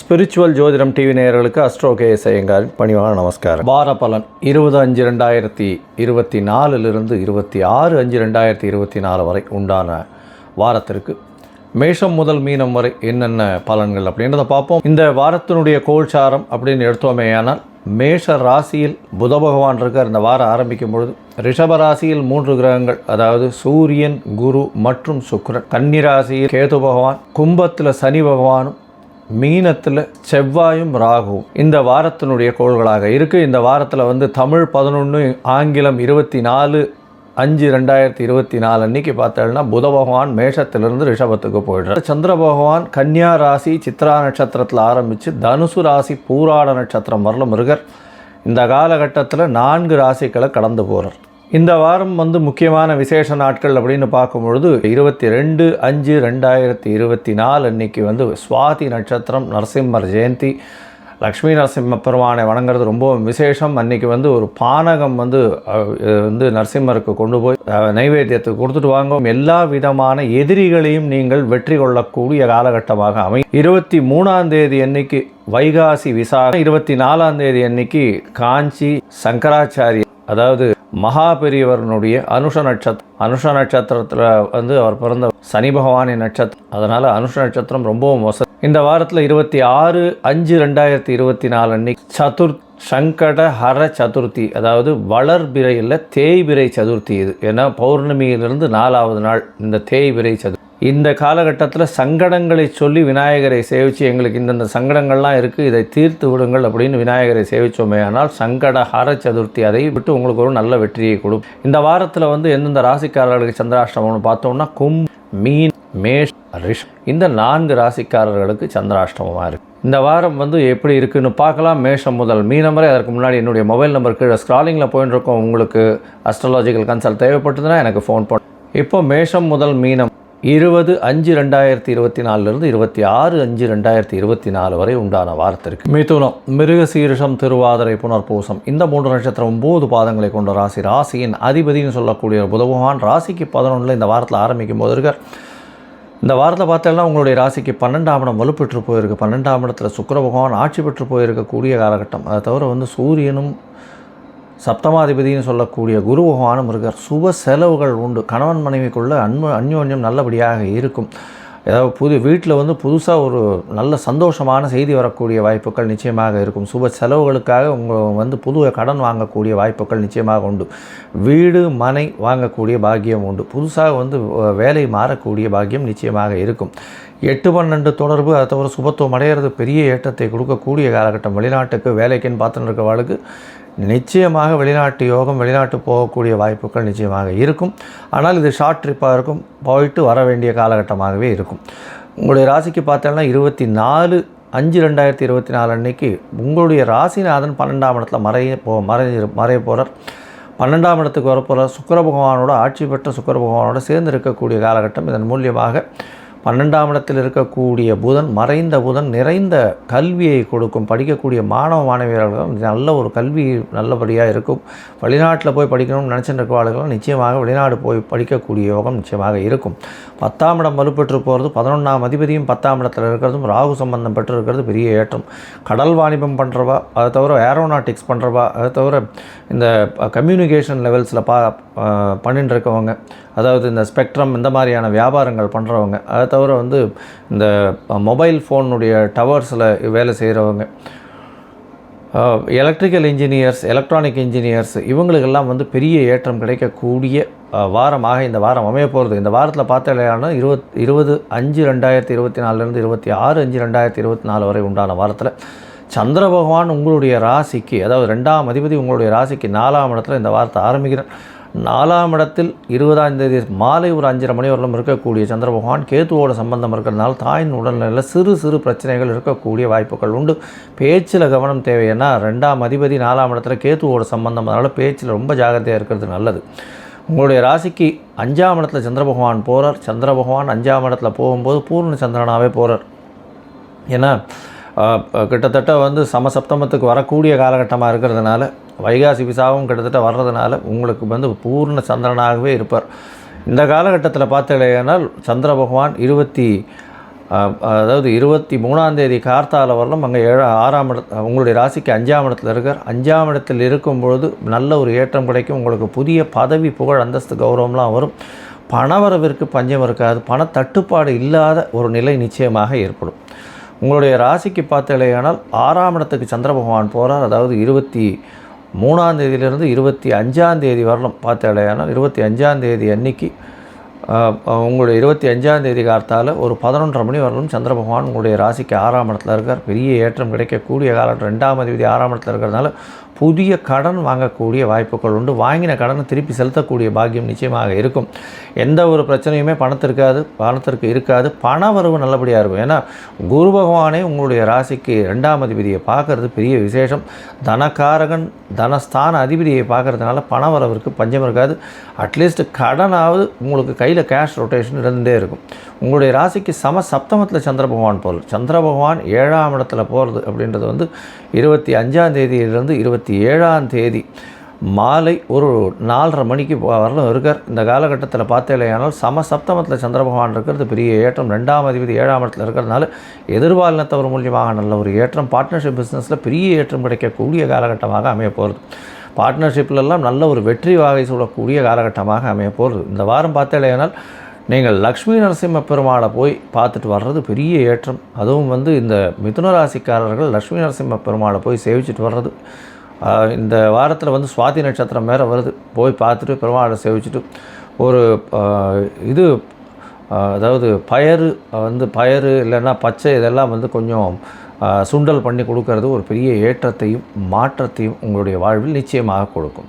Spiritual ஜோதிடம் TV நேயர்களுக்கு astro K செய்யுங்கள் பணிவான நமஸ்காரம். வார பலன் இருபது அஞ்சு ரெண்டாயிரத்தி இருபத்தி நாலுலிருந்து இருபத்தி ஆறு அஞ்சு ரெண்டாயிரத்தி இருபத்தி நாலு வரை உண்டான வாரத்திற்கு மேஷம் முதல் மீனம் வரை என்னென்ன பலன்கள் அப்படின்றத பார்ப்போம். இந்த வாரத்தினுடைய கோல்சாரம் அப்படின்னு எடுத்தோமேயானால் மேஷ ராசியில் புத பகவான் இருக்கார். இந்த வாரம் ஆரம்பிக்கும் பொழுது ரிஷப ராசியில் மூன்று கிரகங்கள் அதாவது சூரியன் குரு மற்றும் சுக்ரன் கன்னி ராசியில் கேது பகவான் கும்பத்தில் சனி பகவானும் மீனத்தில் செவ்வாயும் ராகுவும். இந்த வாரத்தினுடைய கோள்களாக இருக்குது இந்த வாரத்தில் வந்து தமிழ் பதினொன்று ஆங்கிலம் இருபத்தி நாலு அஞ்சு ரெண்டாயிரத்தி இருபத்தி நாலு அன்னைக்கு பார்த்தோம்னா புத பகவான் மேஷத்திலிருந்து ரிஷபத்துக்கு போயிடுறார். சந்திர பகவான் கன்னியா ராசி சித்ரா நட்சத்திரத்தில் ஆரம்பித்து தனுசு ராசி பூராட நட்சத்திரம் வரலும் முருகர். இந்த காலகட்டத்தில் நான்கு ராசிகளை கடந்து போகிறார் இந்த வாரம் வந்து முக்கியமான விசேஷ நாட்கள் அப்படின்னு பார்க்கும் பொழுது இருபத்தி ரெண்டு அஞ்சு ரெண்டாயிரத்தி இருபத்தி நாலு அன்னைக்கு வந்து சுவாதி நட்சத்திரம் நரசிம்மர் ஜெயந்தி லக்ஷ்மி நரசிம்ம பெருமானை வணங்குறது ரொம்ப விசேஷம். அன்னைக்கு வந்து ஒரு பானகம் வந்து வந்து நரசிம்மருக்கு கொண்டு போய் நைவேத்தியத்துக்கு கொடுத்துட்டு வாங்க. எல்லா விதமான எதிரிகளையும் நீங்கள் வெற்றி கொள்ளக்கூடிய காலகட்டமாக அமை இருபத்தி மூணாம் தேதி அன்னைக்கு வைகாசி விசாகம் இருபத்தி நாலாம் தேதி அன்னைக்கு காஞ்சி சங்கராச்சாரிய அதாவது மகாபெரியவரனுடைய அனுஷ நட்சத்திரம் அனுஷ நட்சத்திரத்தில் வந்து அவர் பிறந்த சனி பகவானின் நட்சத்திரம். அதனால் அனுஷ நட்சத்திரம் ரொம்பவும் வசதி இந்த வாரத்தில் இருபத்தி ஆறு அஞ்சு ரெண்டாயிரத்தி இருபத்தி நாலு அன்னைக்கு சதுர் சங்கட ஹர சதுர்த்தி அதாவது வளர்பிறை இல்லை தேய்பிறை சதுர்த்தி இது. ஏன்னா பௌர்ணமியிலிருந்து நாலாவது நாள் இந்த தேய்பிறை சதுர்த்தி. இந்த காலகட்டத்தில் சங்கடங்களை சொல்லி விநாயகரை சேவித்து எங்களுக்கு இந்தந்த சங்கடங்கள்லாம் இருக்குது இதை தீர்த்து விடுங்கள் அப்படின்னு விநாயகரை சேவித்தோமே ஆனால் சங்கட ஹர சதுர்த்தி அதை விட்டு உங்களுக்கு ஒரு நல்ல வெற்றியை கொடுக்கும் இந்த வாரத்தில் வந்து எந்தெந்த ராசிக்காரர்களுக்கு சந்திராஷ்டமம்னு பார்த்தோம்னா கும் மீன் மேஷ் ரிஷ். இந்த நான்கு ராசிக்காரர்களுக்கு சந்திராஷ்டமமாக இருக்குது இந்த வாரம் வந்து எப்படி இருக்குன்னு பார்க்கலாம். மேஷம் முதல் மீனம் வரை அதற்கு முன்னாடி என்னுடைய மொபைல் நம்பர் கீழே ஸ்க்ராலிங்கில் போயின்னு இருக்கோம் உங்களுக்கு அஸ்ட்ராலாஜிக்கல் கன்சல்ட் தேவைப்பட்டதுன்னா எனக்கு ஃபோன் பண்ண இப்போ மேஷம் முதல் மீனம் இருபது அஞ்சு ரெண்டாயிரத்தி இருபத்தி நாலுலேருந்து இருபத்தி ஆறு அஞ்சு ரெண்டாயிரத்தி இருபத்தி நாலு வரை உண்டான வாரத்திற்கு மிதுனம் மிருகசீரிஷம் திருவாதிரை புனர்பூசம். இந்த மூன்று நட்சத்திரம் ஒம்பது பாதங்களை கொண்ட ராசி. ராசியின் அதிபதினு சொல்லக்கூடிய புத பகவான் ராசிக்கு பதினொன்றில் இந்த வாரத்தில் ஆரம்பிக்கும் போது இருக்கார். இந்த வாரத்தை பார்த்தோம்னா உங்களுடைய ராசிக்கு பன்னெண்டாம் இடம் வலுப்பெற்று போயிருக்கு. பன்னெண்டாம் இடத்துல சுக்கர பகவான் ஆட்சி பெற்று போயிருக்கக்கூடிய காலகட்டம். அதை தவிர வந்து சூரியனும் சப்தமாதிபதினு சொல்லக்கூடிய குரு பகவானும் இருக்கார். சுப செலவுகள் உண்டு. கணவன் மனைவிக்குள்ள அன்பு அந்யோன்யம் நல்லபடியாக இருக்கும். ஏதாவது புது வீட்டில் வந்து புதுசாக ஒரு நல்ல சந்தோஷமான செய்தி வரக்கூடிய வாய்ப்புகள் நிச்சயமாக இருக்கும். சுப செலவுகளுக்காக உங்கள் வந்து புது கடன் வாங்கக்கூடிய வாய்ப்புகள் நிச்சயமாக உண்டு. வீடு மனை வாங்கக்கூடிய பாக்கியம் உண்டு. புதுசாக வந்து வேலை மாறக்கூடிய பாக்கியம் நிச்சயமாக இருக்கும். எட்டு பன்னெண்டு தொடர்பு அதை தவிர சுபத்துவம் அடையிறது பெரிய ஏற்றத்தை கொடுக்கக்கூடிய காலகட்டம். வெளிநாட்டுக்கு வேலைக்குன்னு பார்த்துட்டு இருக்கவாளுக்கு நிச்சயமாக வெளிநாட்டு யோகம் வெளிநாட்டு போகக்கூடிய வாய்ப்புகள் நிச்சயமாக இருக்கும். ஆனால் இது ஷார்ட் ட்ரிப்பாக இருக்கும். போயிட்டு வர வேண்டிய காலகட்டமாகவே இருக்கும். உங்களுடைய ராசிக்கு பார்த்தோம்னா இருபத்தி நாலு அஞ்சு ரெண்டாயிரத்தி இருபத்தி நாலு அன்னைக்கு உங்களுடைய ராசிநாதன் பன்னெண்டாம் இடத்துல மறைய போ மறைய மறைய போகிறார் பன்னெண்டாம் இடத்துக்கு வரப்போகிற சுக்கர பகவானோட ஆட்சி பெற்ற சுக்கர பகவானோட சேர்ந்து இருக்கக்கூடிய காலகட்டம் இதன் மூலியமாக பன்னெண்டாம் இடத்தில் இருக்கக்கூடிய புதன் மறைந்த புதன் நிறைந்த கல்வியை கொடுக்கும். படிக்கக்கூடிய மாணவ மாணவியர்களும் நல்ல ஒரு கல்வி நல்லபடியாக இருக்கும். வெளிநாட்டில் போய் படிக்கணும்னு நினச்சிட்டு நிச்சயமாக வெளிநாடு போய் படிக்கக்கூடிய யோகம் நிச்சயமாக இருக்கும். பத்தாம் இடம் வலுப்பெற்று போகிறது பதினொன்றாம் அதிபதியும் பத்தாம் இடத்தில் இருக்கிறதும் ராகு சம்பந்தம் பெற்று இருக்கிறது பெரிய ஏற்றம். கடல் வாணிபம் பண்ணுறவா அதை தவிர ஏரோநாட்டிக்ஸ் பண்ணுறவா அதை தவிர இந்த கம்யூனிகேஷன் லெவல்ஸில் பா பண்ணிட்டு இருக்கவங்க அதாவது இந்த ஸ்பெக்ட்ரம் இந்த மாதிரியான வியாபாரங்கள் பண்ணுறவங்க அதை தவிர வந்து இந்த மொபைல் ஃபோனுடைய டவர்ஸில் வேலை செய்கிறவங்க எலக்ட்ரிக்கல் இன்ஜினியர்ஸ் எலக்ட்ரானிக் இன்ஜினியர்ஸ் இவங்களுக்கெல்லாம் வந்து பெரிய ஏற்றம் கிடைக்கக்கூடிய வாரமாக இந்த வாரம் அமைய போகிறது இந்த வாரத்தில் பார்த்தலையான இருபத் இருபது அஞ்சு ரெண்டாயிரத்தி இருபத்தி நாலுலேருந்து இருபத்தி ஆறு அஞ்சு ரெண்டாயிரத்தி இருபத்தி நாலு வரை உண்டான வாரத்தில் சந்திர பகவான் உங்களுடைய ராசிக்கு அதாவது ரெண்டாம் அதிபதி உங்களுடைய ராசிக்கு நாலாம் இடத்துல இந்த வாரத்தை ஆரம்பிக்கிறேன் நாலாம் இடத்தில் இருபதாம் தேதி மாலை ஒரு அஞ்சரை மணி வரலும் இருக்கக்கூடிய சந்திர பகவான் கேத்துவோட சம்பந்தம் இருக்கிறதுனால தாயின் உடல்நிலையில் சிறு சிறு பிரச்சனைகள் இருக்கக்கூடிய வாய்ப்புகள் உண்டு. பேச்சில் கவனம் தேவைன்னா ரெண்டாம் அதிபதி நாலாம் இடத்துல கேத்துவோட சம்பந்தம். அதனால் பேச்சில் ரொம்ப ஜாகிரதையாக இருக்கிறது நல்லது. உங்களுடைய ராசிக்கு அஞ்சாம் இடத்துல சந்திர பகவான் போகிறார் சந்திர பகவான் அஞ்சாம் இடத்துல போகும்போது பூர்ண சந்திரனாகவே போகிறார் ஏன்னா கிட்டத்தட்ட வந்து சமசப்தமத்துக்கு வரக்கூடிய காலகட்டமாக இருக்கிறதுனால வைகாசி விசாவும் கிட்டத்தட்ட வர்றதுனால உங்களுக்கு வந்து பூர்ண சந்திரனாகவே இருப்பார். இந்த காலகட்டத்தில் பார்த்தீங்கன்னா சந்திர பகவான் இருபத்தி அதாவது இருபத்தி மூணாம் தேதி கார்த்தால வரலும் அங்கே ஏழு ஆறாம் இடத்து உங்களுடைய ராசிக்கு அஞ்சாம் இடத்துல இருக்கார். அஞ்சாம் இடத்தில் இருக்கும் பொழுது நல்ல ஒரு ஏற்றம் கிடைக்கும். உங்களுக்கு புதிய பதவி புகழ் அந்தஸ்து கௌரவம்லாம் வரும். பணவரவிற்கு பஞ்சம் இருக்காது. பண தட்டுப்பாடு இல்லாத ஒரு நிலை நிச்சயமாக ஏற்படும். உங்களுடைய ராசிக்கு பார்த்தீங்களேயானால் ஆறாம் இடத்துக்கு சந்திர பகவான் போகிறார் அதாவது இருபத்தி மூணாம் தேதியிலிருந்து இருபத்தி அஞ்சாம் தேதி வரலும் பார்த்தாலேயானால் இருபத்தி அஞ்சாம் தேதி அன்னைக்கு உங்களுடைய இருபத்தி அஞ்சாம் தேதி காலத்தால் ஒரு பதினொன்றரை மணி வரலும் சந்திர பகவான் உங்களுடைய ராசிக்கு ஆறாம் இடத்துல இருக்கார். பெரிய ஏற்றம் கிடைக்கக்கூடிய காலம் ரெண்டாம் அதிபதி ஆறாம் இடத்துல இருக்கிறதுனால புதிய கடன் வாங்கக்கூடிய வாய்ப்புகள் உண்டு. வாங்கின கடனை திருப்பி செலுத்தக்கூடிய பாக்கியம் நிச்சயமாக இருக்கும். எந்த ஒரு பிரச்சனையுமே பணத்திற்காது பணத்திற்கு இருக்காது. பண வரவு நல்லபடியாக இருக்கும். ஏன்னா குரு பகவானே உங்களுடைய ராசிக்கு ரெண்டாம் அதிபதியை பார்க்கறது பெரிய விசேஷம். தனக்காரகன் தனஸ்தான அதிபதியை பார்க்கறதுனால பண வரவிற்கு பஞ்சம் இருக்காது. அட்லீஸ்ட் கடனாவது உங்களுக்கு கை கையில் கேஷ் ரொட்டேஷன் இருந்துகிட்டே இருக்கும். உங்களுடைய ராசிக்கு சம சப்தமத்தில் சந்திர பகவான் போகிறது சந்திர பகவான் ஏழாம் இடத்துல போகிறது அப்படின்றது வந்து இருபத்தி அஞ்சாம் தேதியிலிருந்து இருபத்தி ஏழாம் தேதி மாலை ஒரு நாலரை மணிக்கு வரலும் இருக்கார். இந்த காலகட்டத்தில் பார்த்தேலையானால் சம சப்தமத்தில் சந்திர பகவான் இருக்கிறது பெரிய ஏற்றம். ரெண்டாம் அதிபதி ஏழாம் இடத்துல இருக்கிறதுனால எதிர்பாலினத்தவர் மூலியமாக நல்ல ஒரு ஏற்றம். பார்ட்னர்ஷிப் பிஸ்னஸில் பெரிய ஏற்றம் கிடைக்கக்கூடிய காலகட்டமாக அமைய போகிறது பார்ட்னர்ஷிப்லெல்லாம் நல்ல ஒரு வெற்றி வாகை சூழக்கூடிய காலகட்டமாக அமைய போகிறது இந்த வாரம் பார்த்தேலையானால் நீங்கள் லக்ஷ்மி நரசிம்ம பெருமாளை போய் பார்த்துட்டு வர்றது பெரிய ஏற்றம். அதுவும் வந்து இந்த மிதுன ராசிக்காரர்கள் லக்ஷ்மி நரசிம்ம பெருமாளை போய் சேவிச்சிட்டு வர்றது. இந்த வாரத்தில் வந்து சுவாதி நட்சத்திரம் வேறு வருது. போய் பார்த்துட்டு பெருமாளை சேவிச்சுட்டு ஒரு இது அதாவது பயறு வந்து பயறு இல்லைன்னா பச்சை இதெல்லாம் வந்து கொஞ்சம் சுண்டல் பண்ணி கொடுக்கறது ஒரு பெரிய ஏற்றத்தையும் மாற்றத்தையும் உங்களுடைய வாழ்வில் நிச்சயமாக கொடுக்கும்.